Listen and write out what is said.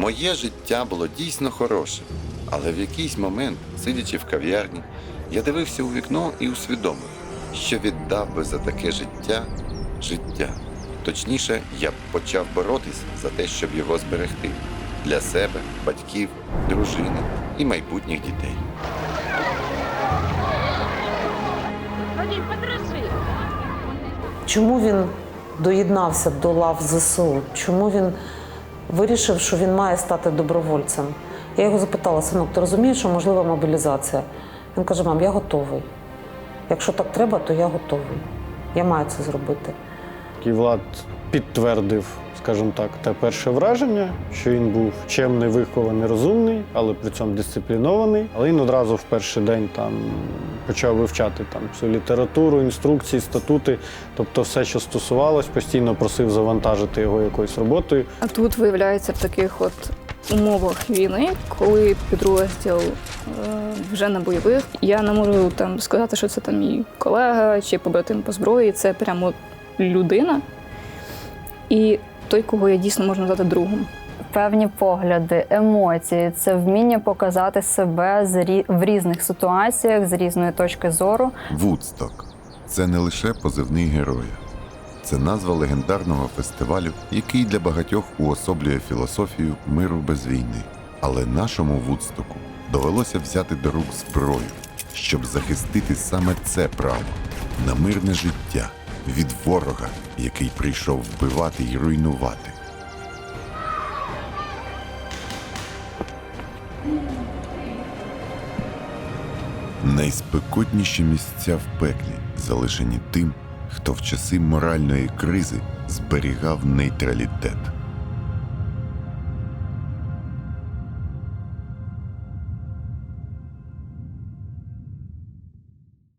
Моє життя було дійсно хороше, але в якийсь момент, сидячи в кав'ярні, я дивився у вікно і усвідомив, що віддав би за таке життя життя. Точніше, я б почав боротись за те, щоб його зберегти для себе, батьків, дружини і майбутніх дітей. Чому він доєднався до лав ЗСУ? Чому він вирішив, що він має стати добровольцем? Я його запитала, синок, ти розумієш, що можлива мобілізація? Він каже: мам, я готовий. Якщо так треба, то я готовий. Я маю це зробити. І Влад підтвердив, скажімо так, те перше враження, що він був чемний, вихований, розумний, але при цьому дисциплінований. Але він одразу в перший день там почав вивчати там всю літературу, інструкції, статути, тобто все, що стосувалось, постійно просив завантажити його якоюсь роботою. А тут виявляється в таких от умовах війни, коли підрозділ е, вже на бойових, я не можу там сказати, що це там мій колега чи побратим по зброї. Це прямо людина. І той, кого я дійсно можу назвати другом. Певні погляди, емоції, це вміння показати себе з рі- в різних ситуаціях з різної точки зору. Вудсток це не лише позивний героя, це назва легендарного фестивалю, який для багатьох уособлює філософію миру без війни. Але нашому Вудстоку довелося взяти до рук зброю, щоб захистити саме це право на мирне життя від ворога, який прийшов вбивати і руйнувати. Найспекотніші місця в пеклі залишені тим, хто в часи моральної кризи зберігав нейтралітет.